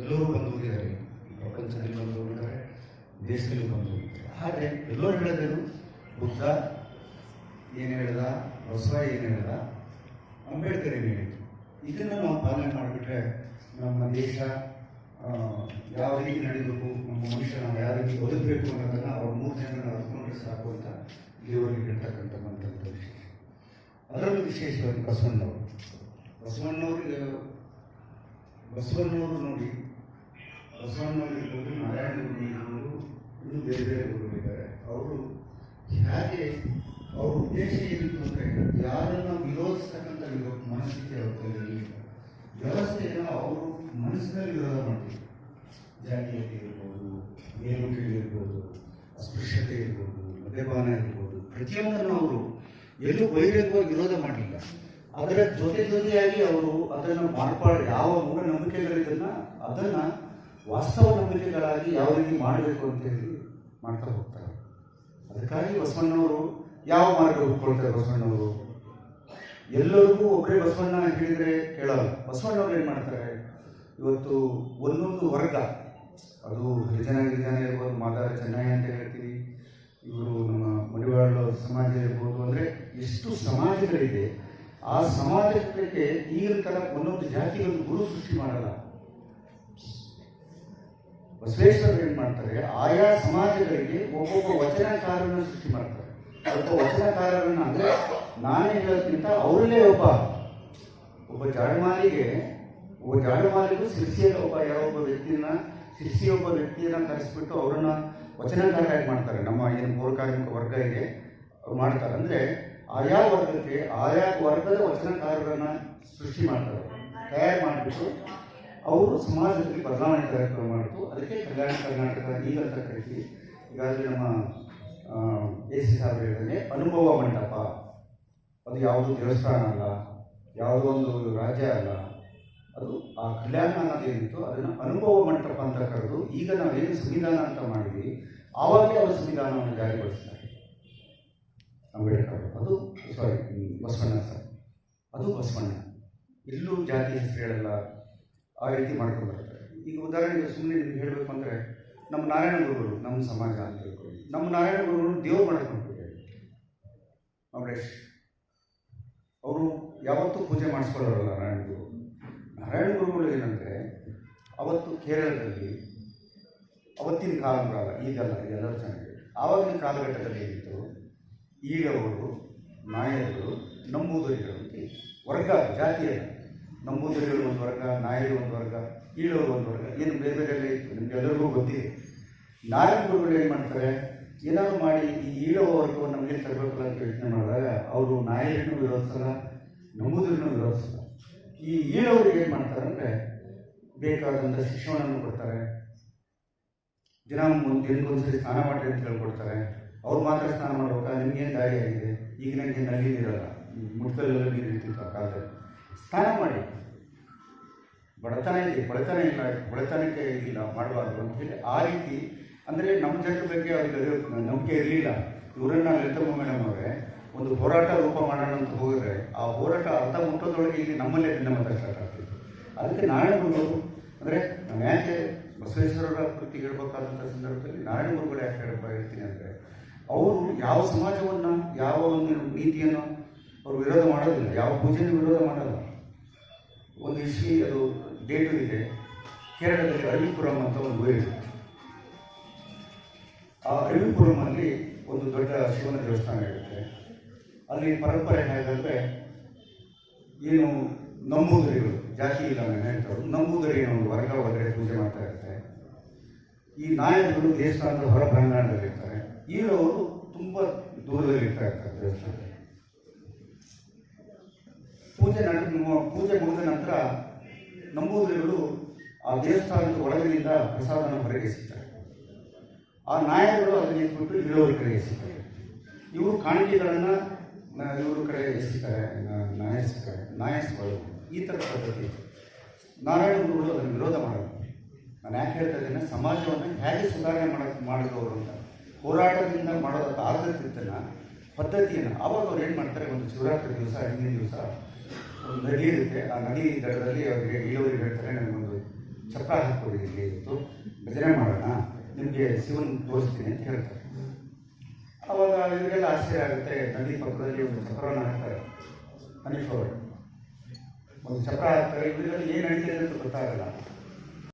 ಎಲ್ಲರೂ ಬಂದು ಹೋಗಿದ್ದಾರೆ ಪ್ರಪಂಚದಲ್ಲಿ ಬಂದು ಹೋಗಿದ್ದಾರೆ ದೇಶದಲ್ಲಿ ಬಂದು ಹೋಗಿದ್ದಾರೆ ಆದರೆ ಎಲ್ಲರೂ ಹೇಳೋದೇನು? ಬುದ್ಧ ಏನು ಹೇಳ್ದ? ಬಸವ ಏನು ಹೇಳ್ದ? ಅಂಬೇಡ್ಕರ್ ಏನು ಹೇಳಿದ್ರು? ಇದನ್ನು ನಾವು ಪಾಲನೆ ಮಾಡಿಬಿಟ್ರೆ ನಮ್ಮ ದೇಶ ಯಾವ ರೀತಿ ನಡೀಬೇಕು, ನಮ್ಮ ಮನುಷ್ಯ ನಾವು ಯಾವ ರೀತಿ ಬದುಕಬೇಕು ಅನ್ನೋದನ್ನು ಅವ್ರ ಮೂರು ಜನ ಅರ್ಕೊಂಡ್ರೆ ಸಾಕು ಅಂತ ದೇವರಿಗೆ ಹೇಳ್ತಕ್ಕಂಥ ವಿಶೇಷ. ಅದರಲ್ಲೂ ವಿಶೇಷವಾಗಿ ಬಸವಣ್ಣವರು. ಬಸವಣ್ಣವ್ರಿಗೆ ಬಸವಣ್ಣವರು ನೋಡಿ ಬಸವಣ್ಣ ಇರ್ಬೋದು ನಾರಾಯಣ ಇರ್ಬೋದು ಇನ್ನೂ ಬೇರೆ ಬೇರೆ ಗುರುಗಳಿದ್ದಾರೆ ಅವರು ಹೇಗೆ ಅವ್ರ ಉದ್ದೇಶ ಏನಿತ್ತು ಅಂದರೆ ಯಾರನ್ನು ವಿರೋಧಿಸ್ತಕ್ಕಂಥ ವಿರೋಧ ಮನಸ್ಥಿತಿ ಅವ್ರ ಇರಲಿಲ್ಲ ವ್ಯವಸ್ಥೆಯನ್ನು ಅವರು ಮನಸ್ಸಿನಲ್ಲಿ ವಿರೋಧ ಮಾಡ್ತಿದ್ರು. ಜಾತಿಯಲ್ಲಿ ಇರ್ಬೋದು ಮೇಲುಕೀಳು ಇರ್ಬೋದು, ಅಸ್ಪೃಶ್ಯತೆ ಇರ್ಬೋದು, ಮದ್ಯಪಾನ ಇರ್ಬೋದು, ಪ್ರತಿಯೊಂದನ್ನು ಅವರು ಎಲ್ಲೂ ಬಹಿರಂಗವಾಗಿ ವಿರೋಧ ಮಾಡಲಿಲ್ಲ ಅದರ ಜೊತೆ ಜೊತೆಯಾಗಿ ಅವರು ಅದನ್ನು ಮಾರ್ಪಾಡು ಯಾವ ಮೂಢನಂಬಿಕೆಗಳಿದನ್ನ ಅದನ್ನು ವಾಸ್ತವ ನಂಬಿಕೆಗಳಾಗಿ ಯಾವ ರೀತಿ ಮಾಡಬೇಕು ಅಂತ ಹೇಳಿ ಮಾಡ್ತಾ ಹೋಗ್ತಾರೆ. ಅದಕ್ಕಾಗಿ ಬಸವಣ್ಣವರು ಯಾವ ಮಾರ್ಗ ಹುಡ್ಕೊಳ್ತಾರೆ ಬಸವಣ್ಣವರು ಎಲ್ಲರಿಗೂ ಒಬ್ಬರೇ ಬಸವಣ್ಣ ಹೇಳಿದರೆ ಕೇಳಲ್ಲ. ಬಸವಣ್ಣವ್ರು ಏನು ಮಾಡ್ತಾರೆ? ಇವತ್ತು ಒಂದೊಂದು ವರ್ಗ, ಅದು ಹರಿಜನ ಗಿರಿಜನ ಇರ್ಬೋದು, ಮಾದಾರ ಚೆನ್ನೈ ಅಂತ ಹೇಳ್ತೀವಿ ಇವರು ನಮ್ಮ ಮಡಿವಾಳ ಸಮಾಜ ಇರ್ಬೋದು, ಅಂದರೆ ಎಷ್ಟು ಸಮಾಜಗಳಿದೆ, ಆ ಸಮಾಜಕ್ಕೆ ಈಗಿನ ಥರ ಒಂದೊಂದು ಜಾತಿಗಳನ್ನು ಗುರು ಸೃಷ್ಟಿ ಮಾಡಲ್ಲ. ಬಸವೇಶ್ವರರು ಏನು ಮಾಡ್ತಾರೆ, ಆಯಾ ಸಮಾಜಗಳಿಗೆ ಒಬ್ಬೊಬ್ಬ ವಚನಕಾರರನ್ನು ಸೃಷ್ಟಿ ಮಾಡ್ತಾರೆ. ಒಬ್ಬ ವಚನಕಾರರನ್ನ ಅಂದರೆ ನಾನೇ ಹೇಳೋದ್ಕಿಂತ ಅವರಲ್ಲೇ ಒಬ್ಬ ಒಬ್ಬ ಜಾಡಮಾಲಿಗೆ ಒಬ್ಬ ಒಬ್ಬ ಯಾವ ಒಬ್ಬ ವ್ಯಕ್ತಿಯನ್ನ, ಶಿರ್ಸಿಯ ಒಬ್ಬ ವ್ಯಕ್ತಿಯನ್ನ ಕರೆಸಿಬಿಟ್ಟು ಅವರನ್ನು ವಚನಕಾರರಾಗಿ ಮಾಡ್ತಾರೆ. ನಮ್ಮ ಏನು ಪೌರಕಾರ್ಮಿಕ ವರ್ಗ ಇದೆ, ಅವ್ರು ಮಾಡ್ತಾರೆ. ಅಂದರೆ ಆಯಾ ವರ್ಗಕ್ಕೆ, ಆಯಾ ವರ್ಗದ ವಚನಕಾರರನ್ನ ಸೃಷ್ಟಿ ಮಾಡ್ತಾರೆ. ತಯಾರು ಮಾಡಿಬಿಟ್ಟು ಅವರು ಸಮಾಜದಲ್ಲಿ ಬದಲಾವಣೆ ಕಾರ್ಯಕ್ರಮ ಮಾಡಿತು ಅದಕ್ಕೆ ಕಲ್ಯಾಣ ಕರ್ನಾಟಕ ಈಗ ಅಂತ ಕರಿತೀವಿ. ಈಗಾಗಲೇ ನಮ್ಮ ಎ ಸಿ ಸಾಹೇಬ್ ಹೇಳಿದಂಗೆ ಅನುಭವ ಮಂಟಪ. ಅದು ಯಾವುದು ದೇವಸ್ಥಾನ ಅಲ್ಲ, ಯಾವುದೋ ಒಂದು ರಾಜ್ಯ ಅಲ್ಲ, ಅದು ಆ ಕಲ್ಯಾಣ ಅನ್ನೋದೇನಿತ್ತು ಅದನ್ನು ಅನುಭವ ಮಂಟಪ ಅಂತ ಕರೆದು ಈಗ ನಾವೇನು ಸಂವಿಧಾನ ಅಂತ ಮಾಡಿದ್ವಿ, ಆವಾಗಲೇ ಅವರು ಸಂವಿಧಾನವನ್ನು ಜಾರಿಗೊಳಿಸ್ತಾರೆ. ಅಂಬೇಡ್ಕರ್ ಅದು ಸಾರಿ ಬಸವಣ್ಣ ಸರ್. ಅದು ಬಸವಣ್ಣ. ಎಲ್ಲೂ ಜಾತಿ ಹೆಸರು ಹೇಳಲ್ಲ. ಆ ರೀತಿ ಮಾಡ್ಕೊಂಡು ಬರ್ತಾರೆ ಈಗ ಉದಾಹರಣೆಗೆ ಸುಮ್ಮನೆ ನಿಮ್ಗೆ ಹೇಳಬೇಕು ಅಂದರೆ ನಮ್ಮ ನಾರಾಯಣ ಗುರುಗಳು ನಮ್ಮ ಸಮಾಜ ಅಂತ ತಿಳ್ಕೊಳ್ಳಿ ನಮ್ಮ ನಾರಾಯಣ ಗುರುಗಳು ದೇವ್ರು ಅಮರೇಶ್ ಅವರು ಯಾವತ್ತೂ ಪೂಜೆ ಮಾಡಿಸ್ಕೊಳ್ಳೋರಲ್ಲ ನಾರಾಯಣ ಗುರು. ನಾರಾಯಣ ಗುರುಗಳು ಏನಂದರೆ ಅವತ್ತು ಕೇರಳದಲ್ಲಿ ಅವತ್ತಿನ ಕಾಲ ಈಗಲ್ಲ, ಎಲ್ಲರೂ ಚೆನ್ನಾಗಿದೆ ಆವಾಗಿನ ಕಾಲಘಟ್ಟದಲ್ಲಿ ಏನಿತ್ತು? ಈಗವರು ನಾಯಕರು ನಂಬೂದರಿಗಳು ವರ್ಗ ಇತ್ತು. ನಂಬೂದರಿಗಳು ಒಂದು ವರ್ಗ ನಾಯರು ಒಂದು ವರ್ಗ ಈಳೋರು ಒಂದು ವರ್ಗ, ಏನು ಬೇರೆ ಬೇರೆ ಇತ್ತು ನಿಮಗೆಲ್ಲರಿಗೂ ಗೊತ್ತಿದೆ ನಾರಾಯಣ ಗುರುಗಳು ಏನು ಮಾಡ್ತಾರೆ, ಏನಾದ್ರು ಮಾಡಿ ಈ ಈಳೋ ವರ್ಗವನ್ನು ನಮಗೆ ತರಬೇಕಲ್ಲ ಅಂತ ಯೋಚನೆ ಮಾಡಿದಾಗ, ಅವರು ನಾಯಕರನ್ನು ವಿರೋಧಿಸಲ್ಲ ನಂಬೂದರಿನೂ ವಿರೋಧಿಸಲ್ಲ ಈ ಈಳವರಿಗೆ ಏನು ಮಾಡ್ತಾರೆ ಅಂದರೆ ಬೇಕಾದಂಥ ಶಿಕ್ಷಣವನ್ನು ಕೊಡ್ತಾರೆ. ದಿನ ಒಂದು ದಿನಕ್ಕೊಂದ್ಸರಿ ಸ್ನಾನ ಮಾಡಿ ಅಂತ ಹೇಳ್ಕೊಡ್ತಾರೆ. ಅವ್ರು ಮಾತ್ರ ಸ್ನಾನ ಮಾಡ್ಬೇಕಾ? ನಿಮಗೇನು ದಾರಿ ಆಗಿದೆ? ಈಗ ನನಗೆ ನಲ್ಲಿ ನೀರಲ್ಲ. ಮುಟ್ಕಲ್ಲೆಲ್ಲ ನೀರು ಇರ್ತಿತ್ತು ಆ ಸ್ನಾನ ಬಡತನ ಇದೆ, ಬಡತನ ಇಲ್ಲ, ಬಡತನಕ್ಕೆ ಇದಿಲ್ಲ ಮಾಡಬಾರ್ದು ಅಂತ ಹೇಳಿ ಆ ರೀತಿ, ಅಂದರೆ ನಮ್ಮ ಜನರ ಬಗ್ಗೆ ಅವರಿಗೆ ನಂಬಿಕೆ ಇರಲಿಲ್ಲ. ಇವರನ್ನ ಲಲಿತಮ್ಮ ಮೇಡಮ್ ಅವರೇ, ಒಂದು ಹೋರಾಟ ರೂಪ ಮಾಡೋಣ ಅಂತ ಹೋಗಿದ್ರೆ ಆ ಹೋರಾಟ ಅರ್ಧ ಮುಟ್ಟೋದ್ರೊಳಗೆ ಇಲ್ಲಿ ನಮ್ಮಲ್ಲೇ ಭಿನ್ನಮತ ಸ್ಟಾರ್ಟ್ ಆಗ್ತಿತ್ತು. ಅದಕ್ಕೆ ನಾರಾಯಣ ಗುರು ಅಂದರೆ ನಾವು ಯಾಕೆ ಬಸವೇಶ್ವರರ ಕೃತಿ ಹೇಳ್ಬೇಕಾದಂಥ ಸಂದರ್ಭದಲ್ಲಿ ನಾರಾಯಣ ಗುರುಗಳು ಯಾಕೆ ಹೇಳಪ್ಪ ಹೇಳ್ತೀನಿ ಅಂದರೆ, ಅವರು ಯಾವ ಸಮಾಜವನ್ನು, ಯಾವ ಒಂದು ನೀತಿಯನ್ನು ಅವರು ವಿರೋಧ ಮಾಡೋದಿಲ್ಲ, ಯಾವ ಪೂಜೆಯನ್ನು ವಿರೋಧ ಮಾಡಲ್ಲ. ಒಂದು ಇಸ್ವಿ ಅದು ಡೇಟು ಇದೆ ಕೇರಳದಲ್ಲಿ ಅರವಿಪುರಂ ಅಂತ ಒಂದು ಊರಿದೆ ಆ ಅರವಿಪುರಮಲ್ಲಿ ಒಂದು ದೊಡ್ಡ ಶಿವನ ದೇವಸ್ಥಾನ ಇರುತ್ತೆ. ಅಲ್ಲಿ ಪರಂಪರೆ ಹೇಗಂದರೆ ಏನು ನಂಬೂದರಿಗಳು, ಜಾತಿ ಇಲ್ಲ ಹೇಳ್ತಾರೆ ನಂಬೂದರಿ ಒಂದು ವರ್ಗ ಒಳಗಡೆ ಪೂಜೆ ಮಾಡ್ತಾ ಇರುತ್ತೆ. ಈ ನಾಯಕರು ದೇವಸ್ಥಾನದ ಹೊರ ಪ್ರಾಂಗಣದಲ್ಲಿರ್ತಾರೆ. ಈಗವರು ತುಂಬ ದೂರದಲ್ಲಿರ್ತಾ ಇರ್ತಾರೆ ದೇವಸ್ಥಾನದಲ್ಲಿ. ಪೂಜೆ ನಡೆದ, ಪೂಜೆ ಮುಗಿದ ನಂತರ ನಂಬೂದರಿಗಳು ಆ ದೇವಸ್ಥಾನದ ಒಳಗಿನಿಂದ ಪ್ರಸಾದನ ಹೊರಗೆ ಸಿಗ್ತಾರೆ ಆ ನಾಯಕರು ಅದನ್ನು ಇದ್ಬಿಟ್ಟು ಇಳುವರಿ ಕಡೆ ಸಿಗ್ತಾರೆ ಇವರು ಕಾಣಿಕೆಗಳನ್ನು ಇವರು ಕಡೆ ಎಸಿತಾರೆ ನಾಯಸ್ತಾರೆ, ನಾಯಸ್ಗಳು. ಈ ಥರ ಪದ್ಧತಿ. ನಾರಾಯಣ ಗುರುಗಳು ಅದನ್ನು ವಿರೋಧ ಮಾಡಬೇಕು ನಾನು ಯಾಕೆ ಹೇಳ್ತಾ ಇದ್ದೇನೆ, ಸಮಾಜವನ್ನು ಹೇಗೆ ಸುಧಾರಣೆ ಮಾಡ, ಮಾಡಿದವರು ಅಂತ. ಹೋರಾಟದಿಂದ ಮಾಡೋದಕ್ಕೆ ಆಗದಿದ್ದನ್ನು ಪದ್ಧತಿಯನ್ನು. ಆವಾಗ ಅವ್ರು ಏನು ಮಾಡ್ತಾರೆ, ಒಂದು ಶಿವರಾತ್ರಿ ದಿವಸ ಹಿಂದಿನ ದಿವಸ ಒಂದು ಇರುತ್ತೆ. ಆ ನದಿ ದಡದಲ್ಲಿ ಅವರಿಗೆ ಇಳುವರಿ ಹೇಳ್ತಾರೆ. ನನಗೊಂದು ಚಪ್ರ ಹಾಕ್ಕೊಡಿ ಇಲ್ಲಿ ಇವತ್ತು. ಭಜನೆ ಮಾಡೋಣ. ನಿಮಗೆ ಶಿವನ್ ತೋರಿಸ್ತೀನಿ ಅಂತ ಹೇಳ್ತಾರೆ. ಅವಾಗ ಇವರಿಗೆಲ್ಲ ಆಶ್ಚರ್ಯ ಆಗುತ್ತೆ. ನದಿ ಪಕ್ಕದಲ್ಲಿ ಒಂದು ಚಪ್ರವನ್ನು ಹಾಕ್ತಾರೆ. ಅನಿಶ್ ಅವರು. ಒಂದು ಚಪ್ರ ಹಾಕ್ತಾರೆ. ಇವರಿಗೆಲ್ಲ ಏನು ನಡೀತಿದೆ ಅಂತ ಗೊತ್ತಾಗಲ್ಲ.